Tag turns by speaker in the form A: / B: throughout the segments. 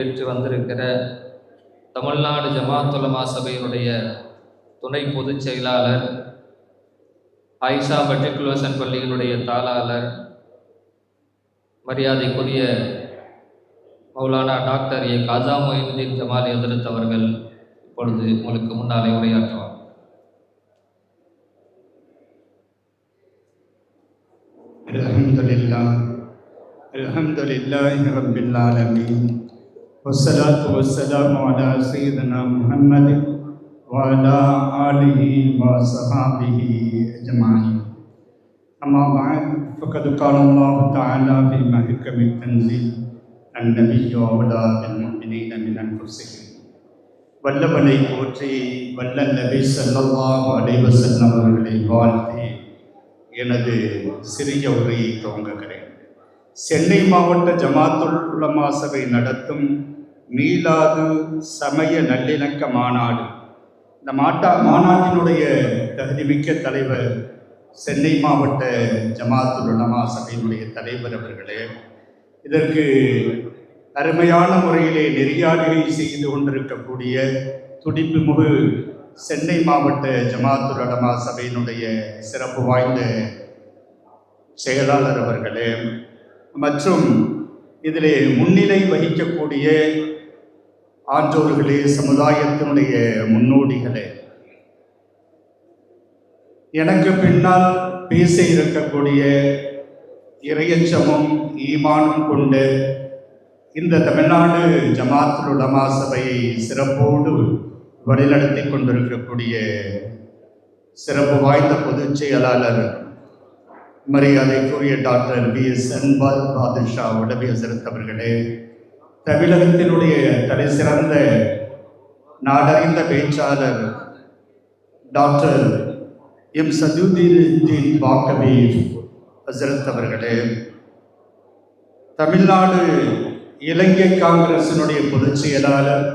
A: ஏற்று வந்திருக்கிற தமிழ்நாடு ஜமாத்துலமா சபையினுடைய துணை பொதுச் செயலாளர் ஆயிஷா மெட்ரிகுலேஷன் பள்ளியினுடைய தாளாளர் மரியாதைக்குரிய மௌலானா டாக்டர் ஏ காஜா மொயினுதீன் ஜமாலி ஹசரத் அவர்கள் இப்பொழுது உங்களுக்கு முன்னாலே உரையாற்றுவார்
B: الحمد لله الحمد لله رب العالمين والصلاة والسلام على سيدنا محمد وعلى آله وصحابه أجمعين أما بعد فقد قال الله تعالى في محكم التنزيل النبي أولى بالمؤمنين من أنفسهم வல்லவனை போற்றி வல்ல நபி ஸல்லல்லாஹு அலைஹி வஸல்லம் அவர்களை வாழ்த்தி எனது சிறிய உரையை துவங்குகிறேன் சென்னை மாவட்ட ஜமாத்துல் உலமா சபை நடத்தும் மீளாது சமய நல்லிணக்க மாநாடு. இந்த மாட்டா மாநாட்டினுடைய தகுதிமிக்க தலைவர் சென்னை மாவட்ட ஜமாத்துல் உலமா சபையினுடைய தலைவர் அவர்களே இதற்கு அருமையான முறையிலே நெறியாடுகை செய்து கொண்டிருக்கக்கூடிய துடிப்புமிகு சென்னை மாவட்ட ஜமாத்துல் உலமா சபையினுடைய சிறப்பு வாய்ந்த செயலாளர் அவர்களே மற்றும் இதிலே முன்னிலை வகிக்கக்கூடிய ஆற்றோர்களே சமுதாயத்தினுடைய முன்னோடிகளே. எனக்கு பின்னால் பேச இருக்கக்கூடிய இறையச்சமும் ஈமானும் கொண்டு இந்த தமிழ்நாடு ஜமாத்துல் உலமா சபையை சிறப்போடு வழிநடத்தி கொண்டிருக்கக்கூடிய சிறப்பு வாய்ந்த பொதுச் செயலாளர் மரியாதைக்குரிய டாக்டர் பி எஸ் அன்பால் பாதுஷா உடவி ஹசரத் அவர்களே தமிழகத்தினுடைய தலை சிறந்த நாடறிந்த பேச்சாளர் டாக்டர் எம் சதுதீன் பாக்கவி ஹசரத் அவர்களே தமிழ்நாடு இலங்கை காங்கிரசினுடைய பொதுச் செயலாளர்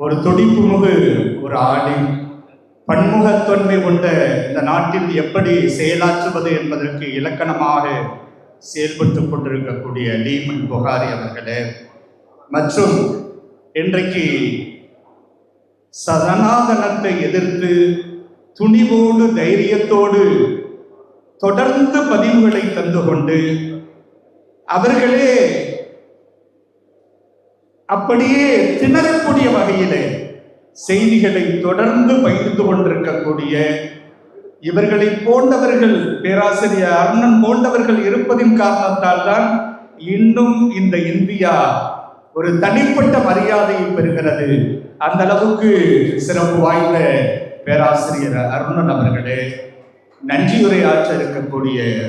B: ஒரு துடிப்புமுகு ஒரு ஆடி பன்முகத்தன்மை கொண்ட இந்த நாட்டில் எப்படி செயலாற்றுவது என்பதற்கு இலக்கணமாக செயல்பட்டு கொண்டிருக்கக்கூடிய லீமன் புகாரி அவர்களே மற்றும் இன்றைக்கு சதனாதனத்தை எதிர்த்து துணிவோடு தைரியத்தோடு தொடர்ந்து பதிவுகளை தந்து கொண்டு அவர்களே அப்படியே திணறக்கூடிய வகையிலே செய்திகளை தொடர்ந்து பகிர்ந்து கொண்டிருக்கக்கூடிய இவர்களை போன்றவர்கள் பேராசிரியர் அருணன் போன்றவர்கள் இருப்பதின் காரணத்தால் தான் இன்னும் இந்த இந்தியா ஒரு தனிப்பட்ட மரியாதையை பெறுகிறது. அந்த அளவுக்கு சிறப்பு வாய்ந்த பேராசிரியர் அருணன் அவர்களே நன்றியுரையாற்ற இருக்கக்கூடிய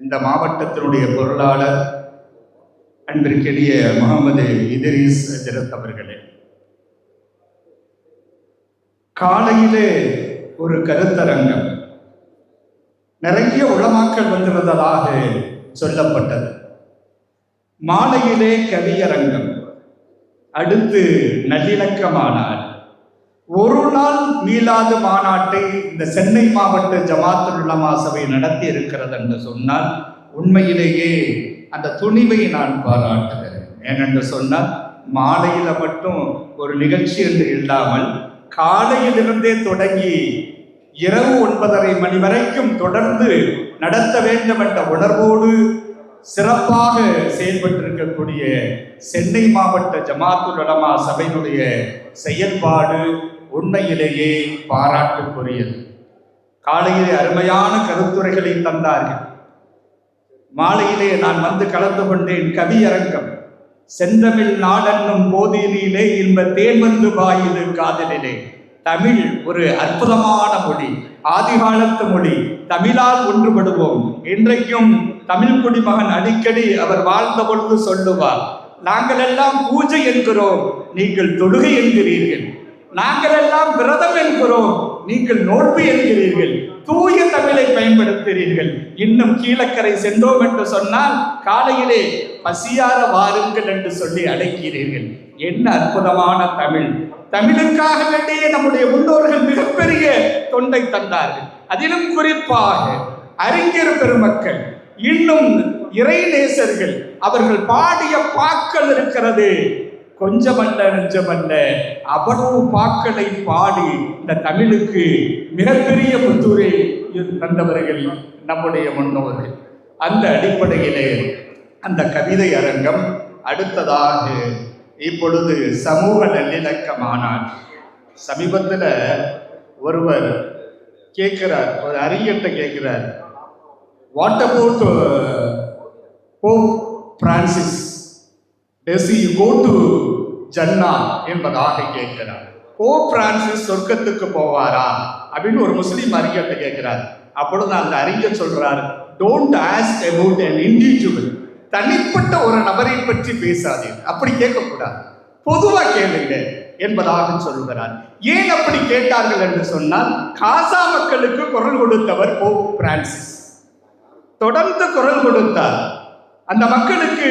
B: இந்த மாவட்டத்தினுடைய பொருளாளர் அன்பிற்கெடிய முகமது இதரீஸ் ஜரத் அவர்களே. காலையிலே ஒரு கருத்தரங்கம். நிறைய உளமாக்கல் வந்திருந்ததாக சொல்லப்பட்டது. மாலையிலே கவியரங்கம். அடுத்து நல்லிணக்க மாநாடு ஒரு நாள் மீளாத மாநாட்டை இந்த சென்னை மாவட்ட ஜமாத்துல்லமா சபை நடத்தி இருக்கிறது என்று சொன்னால் உண்மையிலேயே அந்த துணிவை நான் பாராட்டுகிறேன். ஏனென்று சொன்னால் மாலையில மட்டும் ஒரு நிகழ்ச்சி என்று இல்லாமல் காலையிலிருந்தே தொடங்கி இரவு ஒன்பதரை மணி வரைக்கும் தொடர்ந்து நடத்த வேண்டும் என்ற உணர்வோடு சிறப்பாக செயல்பட்டிருக்கக்கூடிய சென்னை மாவட்ட ஜமாத்துல் உலமா சபையினுடைய செயல்பாடு உண்மையிலேயே பாராட்டுக்குரியது. காலையிலே அருமையான கருத்துரைகளை தந்தார்கள். மாலையிலே நான் வந்து கலந்து கொண்டேன் கவியரங்கம் செந்தமிழ் நாடென்னும் போதியிலே இன்ப தேன் வந்து காதலிலே. தமிழ் ஒரு அற்புதமான மொழி. ஆதிகாலத்து மொழி. தமிழால் ஒன்றுபடுவோம். இன்றைக்கும் தமிழ் குடிமகன் அடிக்கடி அவர் வாழ்ந்த பொழுது சொல்லுவார் நாங்கள் எல்லாம் பூஜை என்கிறோம் நீங்கள் தொழுகை என்கிறீர்கள். நாங்கள் எல்லாம் விரதம் என்கிறோம் நீங்கள் நோன்பு என்கிறீர்கள். தூய தமிழை பயன்படுத்துகிறீர்கள். இன்னும் கீழக்கரை சென்றோம் என்று சொன்னால் காலையிலே பசியார வாருங்கள் என்று சொல்லி அழைக்கிறீர்கள். என்ன அற்புதமான தமிழ். தமிழுக்காக வேண்டிய நம்முடைய முன்னோர்கள் மிகப்பெரிய தொண்டை தந்தார்கள். அதிலும் குறிப்பாக அறிஞர் பெருமக்கள் இன்னும் இறைநேசர்கள் அவர்கள் பாடிய பாக்கள் இருக்கிறது. கொஞ்சமல்ல நெஞ்சமல்ல அவ்வளவு பாக்களை பாடி இந்த தமிழுக்கு மிகப்பெரிய புத்தூரை தந்தவர்கள் நம்முடைய முன்னோர்கள். அந்த அடிப்படையிலே அந்த கவிதை அரங்கம் அடுத்ததாக இப்பொழுது சமூக நல்லிணக்க மாநாடு சமீபத்தில் ஒருவர் கேட்கிறார் ஒரு அறிஞர்கிட்ட கேட்கிறார். What about Pope Francis does you go to ஜன்னா என்பதாக கேட்கிறார். போப் பிரான்சிஸ் சொர்க்கத்துக்கு போவாரா? அப்படின்னு ஒரு முஸ்லீம் அறிஞர்கிட்ட கேட்கிறார். அப்பொழுது அந்த அறிஞர் சொல்றார் don't ask about an individual தனிப்பட்ட ஒரு நபரை பற்றி பேசாதீர் அப்படி கேட்கக்கூடாது. பொதுவாக கேளுங்க என்பதாக சொல்கிறார். ஏன் அப்படி கேட்டார்கள் என்று சொன்னால் காசா மக்களுக்கு குரல் கொடுத்தவர் போப் பிரான்சிஸ் தொடர்ந்து குரல் கொடுத்தார். அந்த மக்களுக்கு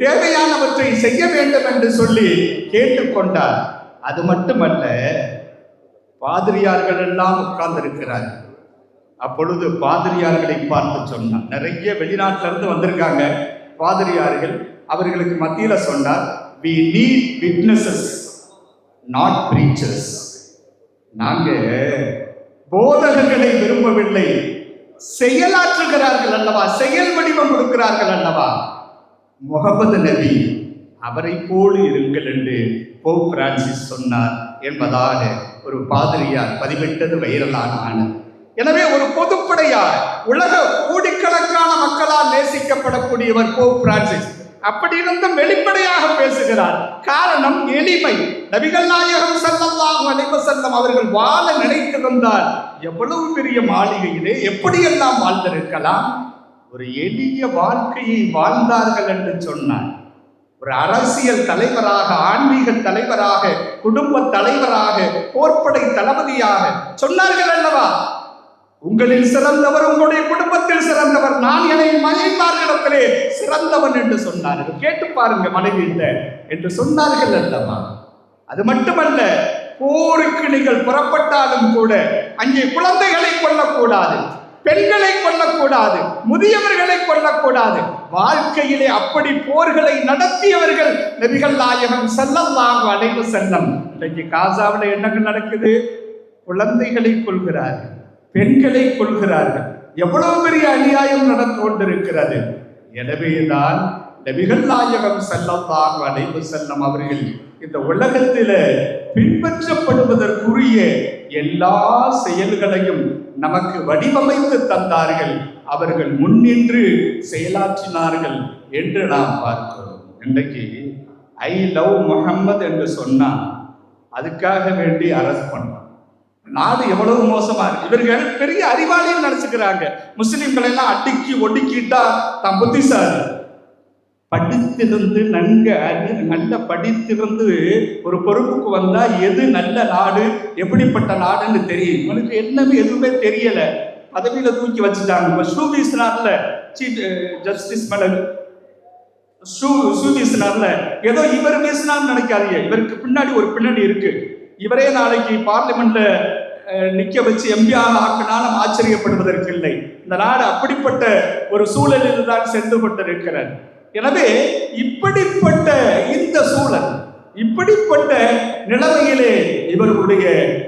B: தேவையானவற்றை செய்ய வேண்டும் என்று சொல்லி கேட்டுக்கொண்டார். அது மட்டுமல்ல பாதிரியார்கள் எல்லாம் உட்கார்ந்திருக்கிறார். அப்பொழுது பாதிரியார்களை பார்த்து சொன்னார். நிறைய வெளிநாட்டில இருந்து வந்திருக்காங்க பாதிரியார்கள். அவர்களுக்கு மத்தியில சொன்னார் we need witnesses not preachers நாங்கள் போதகர்களை விரும்பவில்லை. செயலாற்றுகிறார்கள் அல்லவா? செயல் வடிவம் கொடுக்கிறார்கள் அல்லவா? முகமது நபி அவரை போல் இருங்கள் என்று போப் பிரான்சிஸ் சொன்னார் என்பதாக ஒரு பாதிரியார் பதிவிட்டது வைரலான ஆனது. எனவே ஒரு பொதுப்படையார் உலக கோடிக்கணக்கான மக்களால் நேசிக்கப்படக்கூடியவர் போப் பிரான்சிஸ். அப்படி இருந்தும் வெளிப்படையாக பேசுகிறார். காரணம் எளிமை. நபிகள் நாயகம் ஸல்லல்லாஹு அலைஹி அவர்கள் வாழ நினைத்திருந்தார் எவ்வளவு பெரிய மாளிகையிலே எப்படியெல்லாம் வாழ்ந்திருக்கலாம்? ஒரு எளிய வாழ்க்கையை வாழ்ந்தார்கள் என்று சொன்னார். ஒரு அரசியல் தலைவராக ஆன்மீக தலைவராக குடும்ப தலைவராக போர்ப்படை தளபதியாக சொன்னார்கள் அல்லவா? உங்களில் சிறந்தவர் உங்களுடைய குடும்பத்தில் சிறந்தவர் நான் என்னை மகிழ்ந்தார்களிடத்திலே சிறந்தவன் என்று சொன்னார்கள் கேட்டு பாருங்க மனைவியிட்ட என்று சொன்னார்கள் அல்லவா? அது மட்டுமல்ல போருக்கு நீங்கள் புறப்பட்டாலும் கூட அங்கே குழந்தைகளை கொல்லக்கூடாது பெண்களை கொல்லக்கூடாது முதியவர்களை கொல்லக்கூடாது. வாழ்க்கையிலே அப்படி போர்களை நடத்தியவர்கள் நபிகள் நாயகம் ஸல்லல்லாஹு அடைவு செல்லம் இன்றைக்கு காசாவில் என்ன நடக்குது? குழந்தைகளை கொள்கிறார்கள் பெண்களை கொள்கிறார்கள் எவ்வளவு பெரிய அநியாயம் நடந்து கொண்டிருக்கிறது. எனவேதான் நபிகள் நாயகம் ஸல்லல்லாஹு அடைவு செல்லம் அவர்கள் இந்த உலகத்தில பின்பற்றப்படுவதற்குரிய எல்லா செயல்களையும் நமக்கு வடிவமைத்து தந்தார்கள். அவர்கள் முன்னின்று செயலாற்றினார்கள் என்று நாம் பார்க்கிறோம். இன்றைக்கு ஐ லவ் முஹம்மது என்று சொன்னான் அதுக்காக வேண்டி அரசு பண்ணோம் நாடு எவ்வளவு மோசமா இருக்கு. இவர்கள் பெரிய அறிவாளிகள் நினைச்சுக்கிறாங்க. முஸ்லிம்களை எல்லாம் அடிக்கி ஒடுக்கிட்டா தான் புத்திசாலி. படித்திருந்து நன்கு அறி- நல்ல படித்திருந்து ஒரு பொறுப்புக்கு வந்தா எது நல்ல நாடு எப்படிப்பட்ட நாடுன்னு தெரியும். இவனுக்கு என்னமே எதுவுமே தெரியல. பதவியில தூக்கி வச்சுட்டாங்க. இப்ப shoe chief justice madam shoe shoe வீசினார்ல ஏதோ இவர் வீசினார்னு நினைக்காதீங்க. இவருக்கு பின்னாடி ஒரு பின்னணி இருக்கு. இவரே நாளைக்கு பார்லிமெண்ட்ல நிக்க வச்சு எம்பியாக ஆக்கினாலும் ஆச்சரியப்படுவதற்கு இல்லை. இந்த நாடு அப்படிப்பட்ட ஒரு சூழலில் தான் சென்று கொண்டிருக்கிறார் எனவே இப்படிப்பட்ட இந்த சூழல் இப்படிப்பட்ட நிலைமையிலே இவர்களுடைய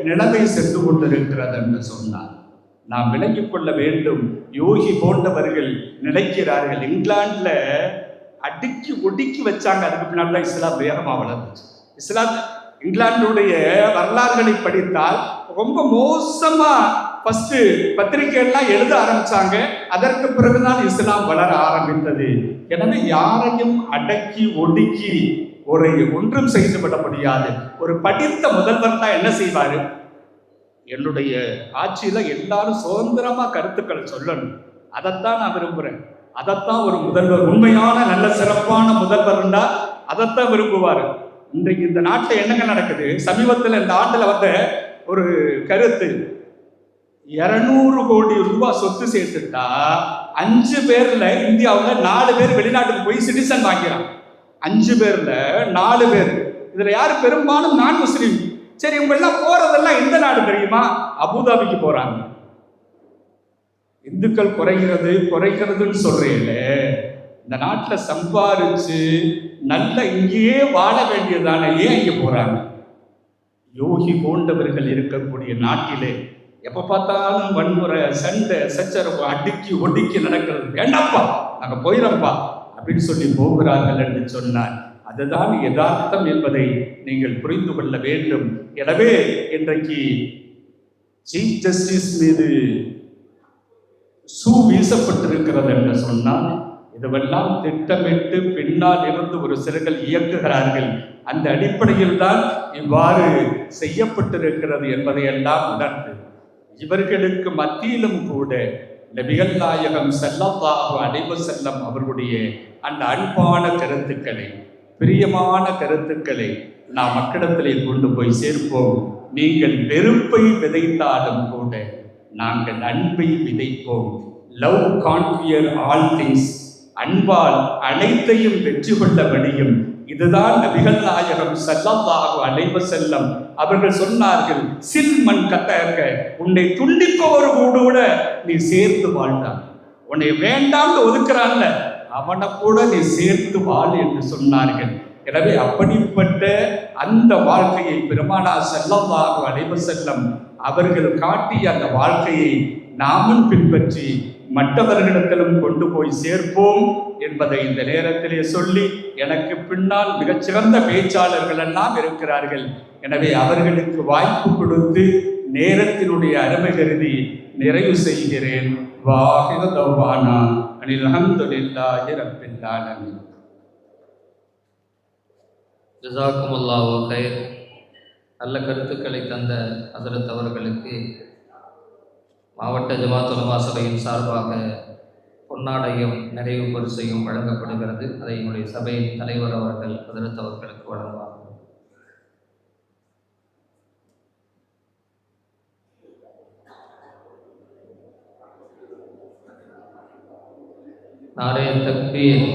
B: நிலைமை சென்று கொண்டிருக்கிறது என்று சொன்னார் நாம் விளங்கிக் கொள்ள வேண்டும். யோகி போன்றவர்கள் நினைக்கிறார்கள் இங்கிலாந்துல அடுக்கி ஒடுக்கி வச்சாங்க. அதுக்கு பின்னாடி இஸ்லாம் வேகமாக வளர்ந்துச்சு. இஸ்லாம் இங்கிலாந்துடைய வரலாறுகளை படித்தால் ரொம்ப மோசமா ஃபஸ்ட்டு பத்திரிகைகள்லாம் எழுத ஆரம்பித்தாங்க அதற்கு பிறகுதான் இஸ்லாம் வளர ஆரம்பித்தது. எனவே யாரையும் அடக்கி ஒடுக்கி ஒரு ஒன்றும் செய்து விட முடியாது ஒரு படித்த முதல்வர் தான் என்ன செய்வார்? என்னுடைய ஆட்சியில் எல்லாரும் சுதந்திரமாக கருத்துக்கள் சொல்லணும். அதைத்தான் நான் விரும்புகிறேன் அதைத்தான் ஒரு முதல்வர் உண்மையான நல்ல சிறப்பான முதல்வர்ண்டா அதைத்தான் விரும்புவார். இன்றைக்கு இந்த நாட்டில் என்னங்க நடக்குது? சமீபத்தில் இந்த ஆண்டில் வந்த ஒரு கருத்து. இருநூறு கோடி ரூபாய் சொத்து சேர்த்துட்டா அஞ்சு பேர்ல இந்தியாவில் நாலு பேர் வெளிநாட்டுக்கு போய் சிட்டிசன் வாங்கிறான் அஞ்சு பேர்ல நாலு பேர். இதுல யார் பெரும்பாலும் நான் முஸ்லீம் சரி இவங்க எல்லாம் போறதெல்லாம் எந்த நாடு தெரியுமா? அபுதாபிக்கு போறாங்க. இந்துக்கள் குறைகிறது குறைகிறதுன்னு சொல்றீங்களே. இந்த நாட்டில் சம்பாரிச்சு நல்ல இங்கேயே வாழ வேண்டியதான ஏன் இங்கே போறாங்க? யோகி போன்றவர்கள் இருக்கக்கூடிய நாட்டிலே எப்ப பார்த்தாலும் வன்முறை சண்டை சச்சரவு அடுக்கி ஒடுக்கி நடக்கிறது. வேண்டாம்ப்பா நாங்கள் போயிடப்பா அப்படின்னு சொல்லி போகிறார்கள் என்று சொன்னார். அதுதான் யதார்த்தம் என்பதை நீங்கள் புரிந்து கொள்ள வேண்டும். எனவே இன்றைக்கு சீஃப் ஜஸ்டிஸ் மீது சூ வீசப்பட்டிருக்கிறது என்று சொன்னால் இதுவெல்லாம் திட்டமிட்டு பின்னால் இருந்து ஒரு சிலர்கள் இயக்குகிறார்கள். அந்த அடிப்படையில் தான் இவ்வாறு செய்யப்பட்டிருக்கிறது என்பதையெல்லாம் உணர்ந்து இவர்களுக்கு மத்தியிலும் கூட நபிகள் நாயகம் செல்லல்லாஹு அடைவு செல்லம் அவர்களுடைய அந்த அன்பான கருத்துக்களை பிரியமான கருத்துக்களை நாம் மக்களிடத்திலே கொண்டு போய் சேர்ப்போம். நீங்கள் வெறுப்பை விதைத்தாலும் கூட நாங்கள் அன்பை விதைப்போம். Love conquer all things. அன்பால் அனைத்தையும் வெற்றி கொள்ள முடியும் இதுதான் நபிகள் நாயகம் ஸல்லல்லாஹு அலைவ செல்லம் அவர்கள் சொன்னார்கள் சில்மன் கத்தக உன்னை துண்டிப்பவர் கூட கூட நீ சேர்த்து வாழ்ந்தான் உன்னை வேண்டாம்னு ஒதுக்குறான்ல அவனை கூட நீ சேர்த்து வாழ் என்று சொன்னார்கள். எனவே அப்படிப்பட்ட அந்த வாழ்க்கையை பெருமானா ஸல்லல்லாஹு அலைவ செல்லம் அவர்கள் காட்டிய அந்த வாழ்க்கையை நாமும் பின்பற்றி மற்றவர்களிடத்திலும் கொண்டு போய் சேர்ப்போம் என்பதை இந்த நேரத்திலே சொல்லி எனக்கு பின்னால் மிகச்சிறந்த பேச்சாளர்கள் எல்லாம் இருக்கிறார்கள். எனவே அவர்களுக்கு வாய்ப்பு கொடுத்து நேரத்தினுடைய அருமை கருதி நிறைவு செய்கிறேன். வாஹித தௌபானா அனில் அல்ஹம்துலில்லாஹி ரப்பில் ஆலமீன்.
A: ஜசாக்குமுல்லாஹு நல்ல கருத்துக்களை தந்த அதரத்தவர்களுக்கு மாவட்ட ஜமாத் உலமா சபையின் சார்பாக பொன்னாடையும் நிறைவு பரிசையும் வழங்கப்படுகிறது. அதை என்னுடைய சபையின் தலைவர் அவர்கள் அதிர்த்தவர்களுக்கு வழங்குவார் நாரே தக்பீர்.